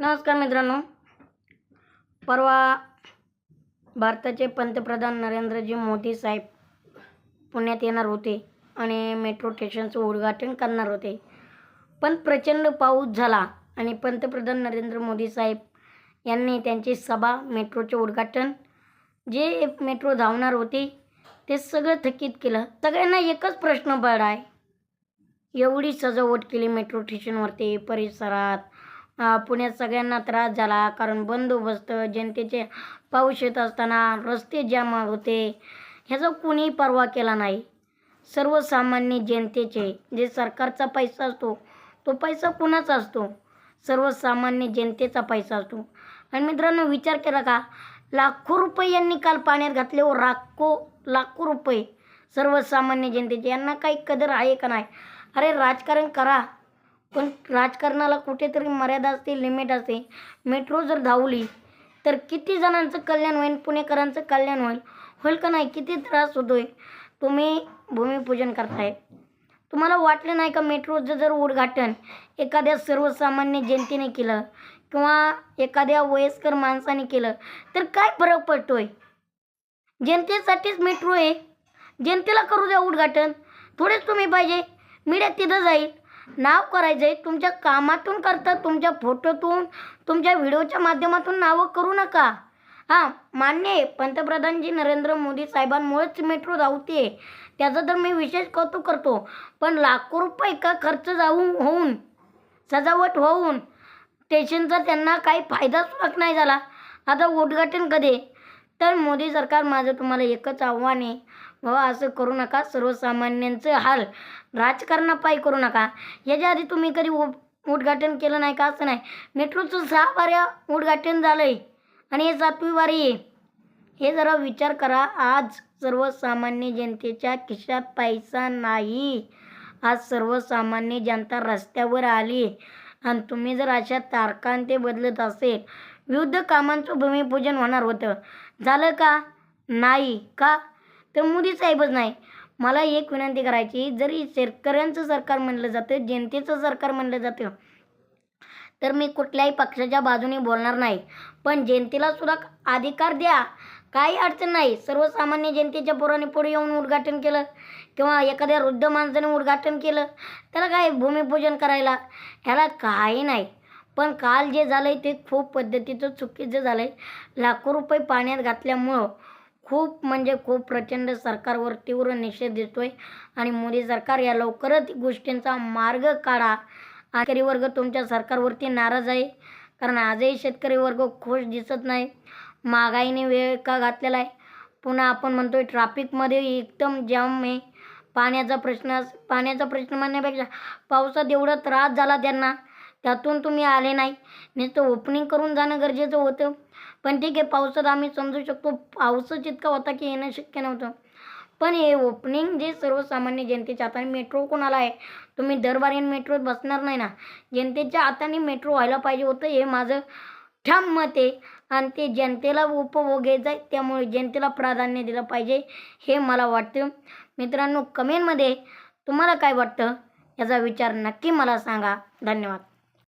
नमस्कार मित्रांनो. परवा भारताचे पंतप्रधान नरेंद्रजी मोदी साहेब पुण्यात येणार होते आणि मेट्रो स्टेशनचं उद्घाटन करणार होते. पण प्रचंड पाऊस झाला आणि पंतप्रधान नरेंद्र मोदी साहेब यांनी त्यांची सभा मेट्रोचे उद्घाटन जे मेट्रो धावणार होते ते सगळं थकीत केलं. सगळ्यांना एकच प्रश्न पडला आहे एवढी सजावट केली मेट्रो स्टेशनवरती परिसरात. पुण्यात सगळ्यांना त्रास झाला कारण बंदोबस्त जनतेचे पाऊस येत असताना रस्ते जाम होते. ह्याचा कुणीही पर्वा केला नाही. सर्वसामान्य जनतेचे जे सरकारचा पैसा असतो तो पैसा कुणाचा असतो? सर्वसामान्य जनतेचा पैसा असतो. आणि मित्रांनो विचार केला का? लाखो रुपये यांनी काल पाण्यात घातले हो, व लाखो लाखो रुपये. सर्वसामान्य जनतेचे यांना काही कदर आहे का नाही? अरे राजकारण करा. पण राजकारणाला कुठेतरी मर्यादा असते लिमिट असते. मेट्रो जर धावली तर किती जणांचं कल्याण होईल पुणेकरांचं कल्याण होईल. होईल का नाही? किती त्रास होतो आहे तुम्ही भूमिपूजन करताय. तुम्हाला वाटलं नाही का मेट्रोचं जर उद्घाटन एखाद्या सर्वसामान्य जनतेने केलं किंवा एखाद्या वयस्कर माणसाने केलं तर काय फरक पडतो आहे जनतेसाठीच मेट्रो आहे. जनतेला करू द्या उद्घाटन. थोडेच तुम्ही पाहिजे. मीडिया तिथं जाईल. नाव करायचं आहे तुमच्या कामातून करता तुमच्या फोटोतून तुमच्या व्हिडिओच्या माध्यमातून नावं करू नका. हां मान्य आहे. पंतप्रधानजी नरेंद्र मोदी साहेबांमुळेच मेट्रो धावते त्याचं तर मी विशेष कौतुक करतो. पण लाखो रुपये का खर्च जाऊन होऊन सजावट होऊन स्टेशनचा त्यांना काही फायदा सुद्धा नाही झाला. आता उद्घाटन कधी? तर मोदी सरकार माझं तुम्हाला एकच आव्हान आहे. बाबा असं करू नका. सर्वसामान्यांचं हाल राजकारणापायी करू नका. याच्या आधी तुम्ही कधी उ उद्घाटन केलं नाही का? असं नाही. मेट्रोचं सहा वाऱ्या उद्घाटन झालं आहे आणि हे सातवी वारी आहे. हे जरा विचार करा. आज सर्वसामान्य जनतेच्या खिशात पैसा नाही. आज सर्वसामान्य जनता रस्त्यावर आली. आणि तुम्ही जर अशा तारकांते बदलत असेल विविध कामांचं भूमिपूजन होणार होतं. झालं का? नाही का? तर मोदी साहेबच नाही. मला एक विनंती करायची जरी शेतकऱ्यांचं सरकार म्हणलं जातं जनतेचं सरकार म्हणलं जातं तर मी कुठल्याही पक्षाच्या बाजूने बोलणार नाही. पण जनतेला सुद्धा अधिकार द्या. काही अडचण नाही. सर्वसामान्य जनतेच्या पोराने पुढे येऊन उद्घाटन केलं किंवा एखाद्या वृद्ध माणसाने उद्घाटन केलं त्याला काय भूमिपूजन करायला? ह्याला काही नाही. पण काल जे झालं आहे ते खूप पद्धतीचं चुकीचं झालं आहे लाखो रुपये पाण्यात घातल्यामुळं खूप म्हणजे खूप प्रचंड सरकारवर तीव्र निषेध दिसतोय आणि मोदी सरकार या लवकरच गोष्टींचा मार्ग काढा. शेतकरी वर्ग तुमच्या सरकारवरती नाराज आहे. कारण आजही शेतकरी वर्ग खुश दिसत नाही. महागाईने वेळ का घातलेला आहे? पुन्हा आपण म्हणतोय ट्रॅफिकमध्ये एकदम जाम आहे. पाण्याचा प्रश्न पाण्याचा प्रश्न म्हणण्यापेक्षा पावसात एवढा त्रास झाला त्यांना. त्यातून तुम्ही आले नाही. नुसतं ओपनिंग करून जाणं गरजेचं होतं. पण ठीक आहे पावसात आम्ही समजू शकतो पावसच इतका होता की येणं शक्य नव्हतं. पण हे ओपनिंग जे सर्वसामान्य जनतेच्या हाताने मेट्रो कोणाला आहे? तुम्ही दरबारी मेट्रोत बसणार नाही ना. जनतेच्या हाताने मेट्रो व्हायला पाहिजे होतं हे माझं ठाम मत आहे. आणि ते जनतेला उपभोग घ्यायचं आहे त्यामुळे जनतेला प्राधान्य दिलं पाहिजे हे मला वाटतं. मित्रांनो कमेंटमध्ये तुम्हाला काय वाटतं? याचा विचार नक्की मला सांगा. धन्यवाद.